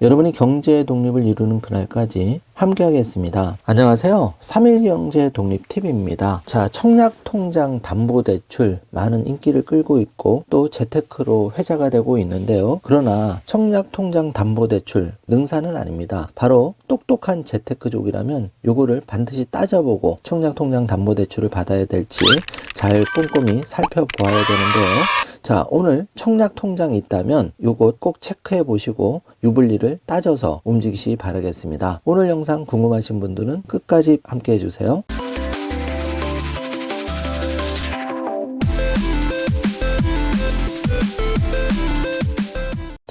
여러분이 경제 독립을 이루는 그날까지 함께하겠습니다. 안녕하세요. 3일 경제 독립 TV입니다. 자, 청약 통장 담보 대출 많은 인기를 끌고 있고 또 재테크로 회자가 되고 있는데요. 그러나 청약 통장 담보 대출 능사는 아닙니다. 바로 똑똑한 재테크족이라면 요거를 반드시 따져보고 청약 통장 담보 대출을 받아야 될지 잘 꼼꼼히 살펴보아야 되는데요. 자, 오늘 청약 통장이 있다면 요것 꼭 체크해 보시고 유불리를 따져서 움직이시 바라겠습니다. 오늘 영상 궁금하신 분들은 끝까지 함께 해주세요.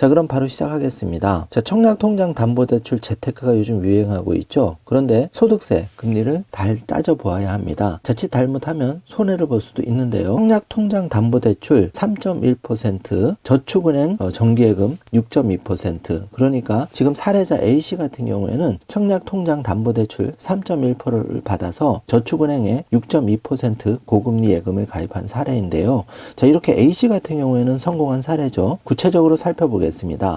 자, 그럼 바로 시작하겠습니다. 자, 청약통장 담보대출 재테크가 요즘 유행하고 있죠. 그런데 소득세 금리를 잘 따져보아야 합니다. 자칫 잘못하면 손해를 볼 수도 있는데요. 청약통장 담보대출 3.1%, 저축은행 어, 정기예금 6.2%. 그러니까 지금 사례자 A씨 같은 경우에는 청약통장 담보대출 3.1%를 받아서 저축은행에 6.2% 고금리 예금을 가입한 사례인데요. 자, 이렇게 A씨 같은 경우에는 성공한 사례죠. 구체적으로 살펴보겠습니다.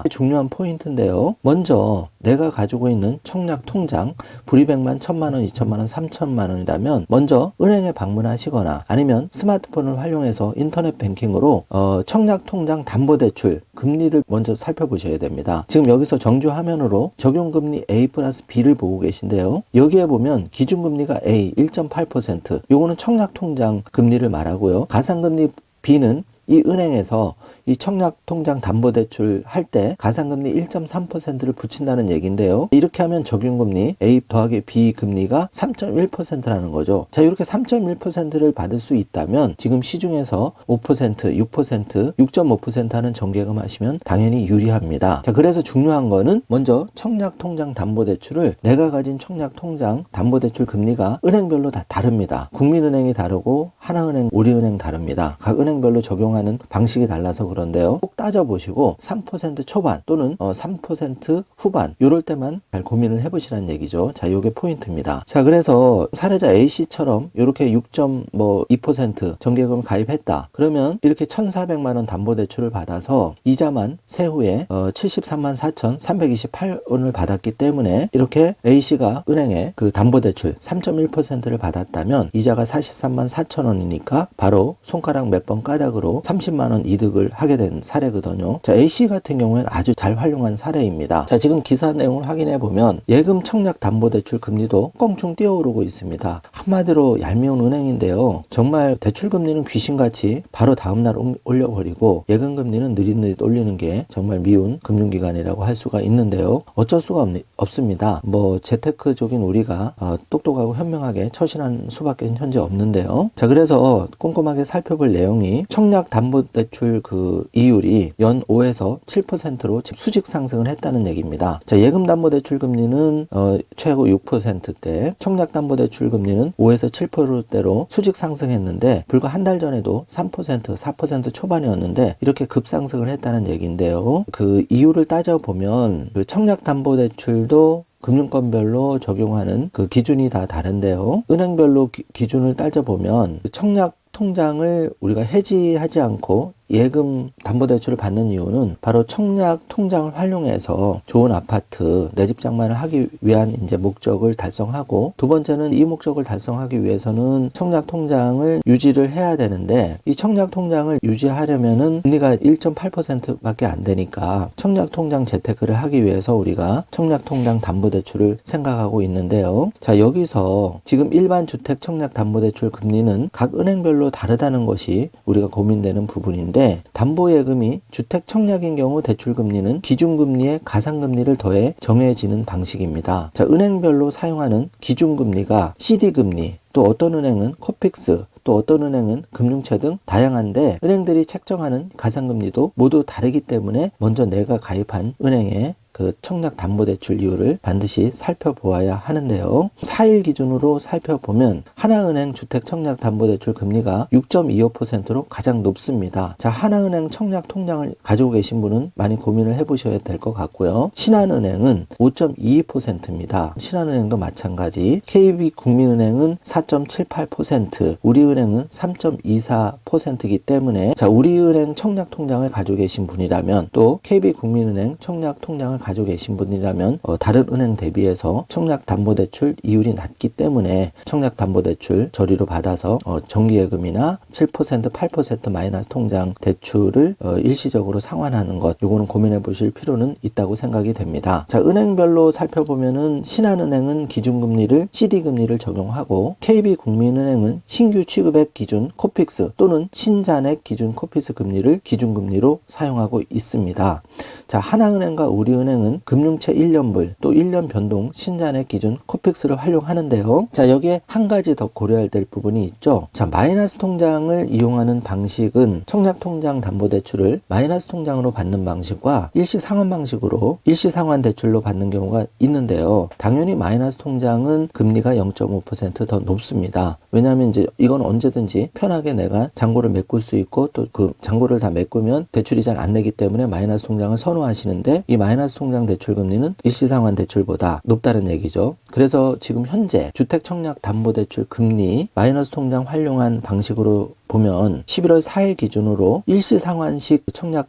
중요한 포인트인데요. 먼저 내가 가지고 있는 청약 통장 불이백만 천만 원, 이천만 원, 삼천만 원이라면 먼저 은행에 방문하시거나 아니면 스마트폰을 활용해서 인터넷 뱅킹으로 어, 청약 통장 담보 대출 금리를 먼저 살펴보셔야 됩니다. 지금 여기서 정주 화면으로 적용 금리 A 플러스 B를 보고 계신데요. 여기에 보면 기준 금리가 A 1.8%. 요거는 청약 통장 금리를 말하고요. 가상 금리 B는 이 은행에서 이 청약 통장 담보 대출 할 때 가상금리 1.3%를 붙인다는 얘기인데요. 이렇게 하면 적용금리 A 더하기 B 금리가 3.1%라는 거죠. 자, 이렇게 3.1%를 받을 수 있다면 지금 시중에서 5%, 6%, 6.5% 하는 정기예금 하시면 당연히 유리합니다. 자, 그래서 중요한 거는 먼저 청약 통장 담보 대출을 내가 가진 청약 통장 담보 대출 금리가 은행별로 다 다릅니다. 국민은행이 다르고 하나은행, 우리은행 다릅니다. 각 은행별로 적용하는 방식이 달라서 그런데요. 꼭 따져보시고 3% 초반 또는 어, 3% 후반 요럴 때만 잘 고민을 해보시라는 얘기죠. 자, 요게 포인트입니다. 자, 그래서 사례자 A씨처럼 이렇게 6.2% 정기예금을 가입했다. 그러면 이렇게 1,400만 원 담보 대출을 받아서 이자만 세후에 어, 73만 4,328원을 받았기 때문에 이렇게 A씨가 은행에 그 담보 대출 3.1%를 받았다면 이자가 43만 4천 원이니까 바로 손가락 몇 번 까닭으로 30만 원 이득을 하게 된 사례거든요. 자, A씨 같은 경우에는 아주 잘 활용한 사례입니다. 자, 지금 기사 내용을 확인해 보면 예금 청약 담보 대출 금리도 껑충 뛰어오르고 있습니다. 한마디로 얄미운 은행인데요. 정말 대출 금리는 귀신같이 바로 다음 날 올려버리고 예금 금리는 느릿느릿 올리는 게 정말 미운 금융기관이라고 할 수가 있는데요. 어쩔 수가 없, 없습니다. 뭐 재테크적인 우리가 어, 똑똑하고 현명하게 처신한 수밖에 현재 없는데요. 자, 그래서 꼼꼼하게 살펴볼 내용이 청약 담보대출 그 이율이 연 5에서 7%로 수직 상승을 했다는 얘기입니다. 자, 예금 담보대출 금리는 어, 최고 6%대, 청약 담보대출 금리는 5에서 7%대로 수직 상승했는데 불과 한 달 전에도 3%, 4% 초반이었는데 이렇게 급상승을 했다는 얘기인데요. 그 이유를 따져 보면 그 청약 담보대출도 금융권별로 적용하는 그 기준이 다 다른데요. 은행별로 기, 기준을 따져보면 청약 통장을 우리가 해지하지 않고 예금 담보대출을 받는 이유는 바로 청약 통장을 활용해서 좋은 아파트 내 집 장만을 하기 위한 이제 목적을 달성하고 두 번째는 이 목적을 달성하기 위해서는 청약 통장을 유지를 해야 되는데 이 청약 통장을 유지하려면은 금리가 1.8%밖에 안 되니까 청약 통장 재테크를 하기 위해서 우리가 청약 통장 담보대출을 생각하고 있는데요. 자 여기서 지금 일반 주택 청약 담보대출 금리는 각 은행별로 다르다는 것이 우리가 고민되는 부분인데 있는데 담보예금이 주택 청약인 경우 대출금리는 기준금리에 가상금리를 더해 정해지는 방식입니다. 자, 은행별로 사용하는 기준금리가 CD금리, 또 어떤 은행은 코픽스, 또 어떤 은행은 금융채 등 다양한데 은행들이 책정하는 가상금리도 모두 다르기 때문에 먼저 내가 가입한 은행의 그 청약 담보대출 이율을 반드시 살펴보아야 하는데요. 4일 기준으로 살펴보면 하나은행 주택 청약 담보대출 금리가 6.25%로 가장 높습니다. 자, 하나은행 청약 통장을 가지고 계신 분은 많이 고민을 해보셔야 될 것 같고요. 신한은행은 5.22%입니다. 신한은행도 마찬가지. KB국민은행은 4.78%, 우리은행은 3.24%이기 때문에 자, 우리은행 청약 통장을 가지고 계신 분이라면 또 KB국민은행 청약 통장을 가지고 계신 분이라면 어, 다른 은행 대비해서 청약담보대출 이율이 낮기 때문에 청약담보대출 저리로 받아서 어, 정기예금이나 7% 8% 마이너스 통장 대출을 어, 일시적으로 상환하는 것 요거는 고민해 보실 필요는 있다고 생각이 됩니다. 자 은행별로 살펴보면은 신한은행은 기준금리를 CD금리를 적용하고 KB국민은행은 신규 취급액 기준 코픽스 또는 신잔액 기준 코픽스 금리를 기준금리로 사용하고 있습니다. 자, 하나은행과 우리은행은 금융채 1년불 또 1년 변동 신잔액 기준 코픽스를 활용하는데요. 자, 여기에 한 가지 더 고려해야 될 부분이 있죠. 자, 마이너스 통장을 이용하는 방식은 청약 통장 담보 대출을 마이너스 통장으로 받는 방식과 일시 상환 방식으로 일시 상환 대출로 받는 경우가 있는데요. 당연히 마이너스 통장은 금리가 0.5%더 높습니다. 왜냐하면 이제 이건 언제든지 편하게 내가 잔고를 메꿀 수 있고 또 그 잔고를 다 메꾸면 대출이 잘 안 내기 때문에 마이너스 통장을 선호하시는데 이 마이너스 통장 대출 금리는 일시상환 대출보다 높다는 얘기죠. 그래서 지금 현재 주택 청약 담보 대출 금리 마이너스 통장 활용한 방식으로 보면 11월 4일 기준으로 일시 상환식 청약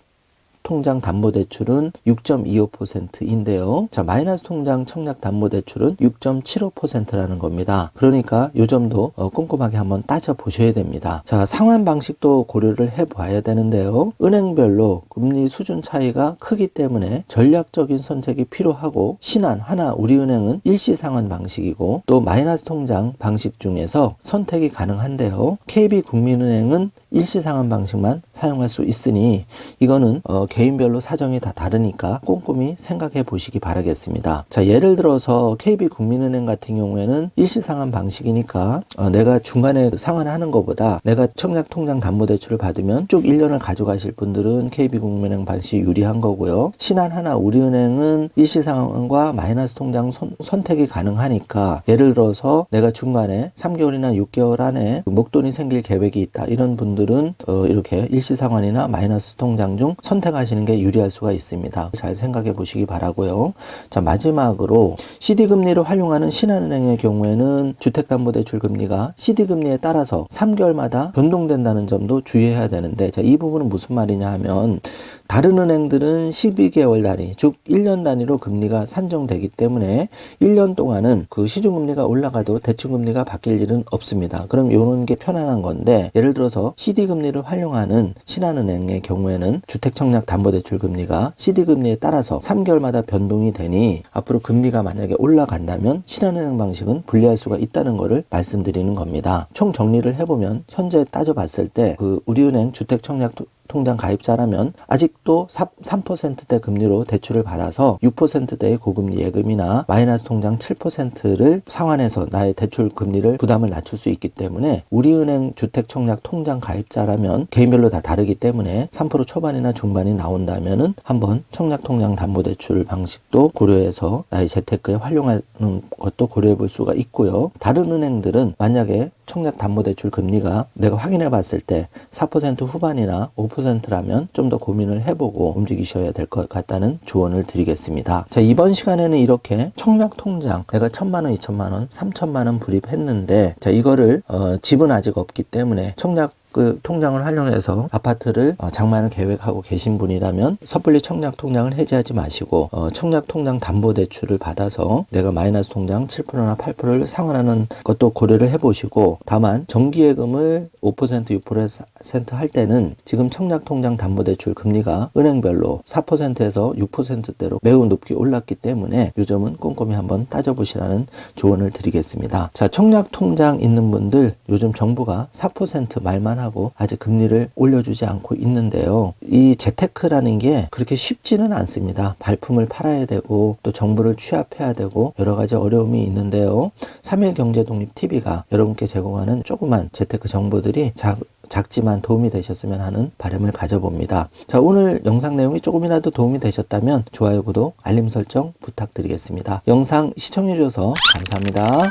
통장 담보대출은 6.25%인데요. 자, 마이너스 통장 청약 담보대출은 6.75%라는 겁니다. 그러니까 요 점도 어, 꼼꼼하게 한번 따져 보셔야 됩니다. 자, 상환 방식도 고려를 해 봐야 되는데요. 은행별로 금리 수준 차이가 크기 때문에 전략적인 선택이 필요하고 신한, 하나, 우리은행은 일시 상환 방식이고 또 마이너스 통장 방식 중에서 선택이 가능한데요. KB국민은행은 일시 상환 방식만 사용할 수 있으니 이거는 어, 개인별로 사정이 다 다르니까 꼼꼼히 생각해 보시기 바라겠습니다. 자, 예를 들어서 KB국민은행 같은 경우에는 일시 상환 방식이니까 어, 내가 중간에 상환하는 것보다 내가 청약 통장 담보 대출을 받으면 쭉 1년을 가져가실 분들은 KB국민은행 방식이 유리한 거고요. 신한 하나 우리은행은 일시 상환과 마이너스 통장 선, 선택이 가능하니까 예를 들어서 내가 중간에 3개월이나 6개월 안에 목돈이 생길 계획이 있다 이런 분들 은 어, 이렇게 일시 상환이나 마이너스 통장 중 선택하시는 게 유리할 수가 있습니다. 잘 생각해 보시기 바라고요. 자 마지막으로 CD 금리를 활용하는 신한은행의 경우에는 주택담보대출 금리가 CD 금리에 따라서 3개월마다 변동된다는 점도 주의해야 되는데 자, 이 부분은 무슨 말이냐 하면 다른 은행들은 12개월 단위, 즉 1년 단위로 금리가 산정되기 때문에 1년 동안은 그 시중금리가 올라가도 대출금리가 바뀔 일은 없습니다. 그럼 요런 게 편안한 건데 예를 들어서 CD금리를 활용하는 신한은행의 경우에는 주택청약담보대출 금리가 CD금리에 따라서 3개월마다 변동이 되니 앞으로 금리가 만약에 올라간다면 신한은행 방식은 불리할 수가 있다는 것을 말씀드리는 겁니다. 총 정리를 해보면 현재 따져봤을 때 그 우리은행 주택청약 통장 가입자라면 아직도 3%대 금리로 대출을 받아서 6%대의 고금리 예금이나 마이너스 통장 7%를 상환해서 나의 대출 금리를 부담을 낮출 수 있기 때문에 우리은행 주택 청약 통장 가입자라면 개인별로 다 다르기 때문에 3% 초반이나 중반이 나온다면은 한번 청약 통장 담보 대출 방식도 고려해서 나의 재테크에 활용하는 것도 고려해 볼 수가 있고요. 다른 은행들은 만약에 청약 담보대출 금리가 내가 확인해 봤을 때 4% 후반이나 5%라면 좀 더 고민을 해보고 움직이셔야 될 것 같다는 조언을 드리겠습니다. 자, 이번 시간에는 이렇게 청약 통장 내가 천만 원, 이천만 원, 삼천만 원 불입했는데 자, 이거를 어, 집은 아직 없기 때문에 청약 그 통장을 활용해서 아파트를 어, 장만을 계획하고 계신 분이라면 섣불리 청약 통장을 해지하지 마시고 어, 청약 통장 담보 대출을 받아서 내가 마이너스 통장 7%나 8%를 상환하는 것도 고려를 해보시고 다만 정기예금을 5% 6%할 때는 지금 청약 통장 담보 대출 금리가 은행별로 4%에서 6%대로 매우 높게 올랐기 때문에 요 점은 꼼꼼히 한번 따져보시라는 조언을 드리겠습니다. 자 청약 통장 있는 분들 요즘 정부가 4% 말만 하고 아직 금리를 올려주지 않고 있는데요. 이 재테크라는 게 그렇게 쉽지는 않습니다. 발품을 팔아야 되고 또 정보를 취합해야 되고 여러 가지 어려움이 있는데요. 3일 경제독립 TV가 여러분께 제공하는 조그만 재테크 정보들이 작, 작지만 도움이 되셨으면 하는 바람을 가져봅니다. 자, 오늘 영상 내용이 조금이라도 도움이 되셨다면 좋아요, 구독, 알림 설정 부탁드리겠습니다. 영상 시청해주셔서 감사합니다.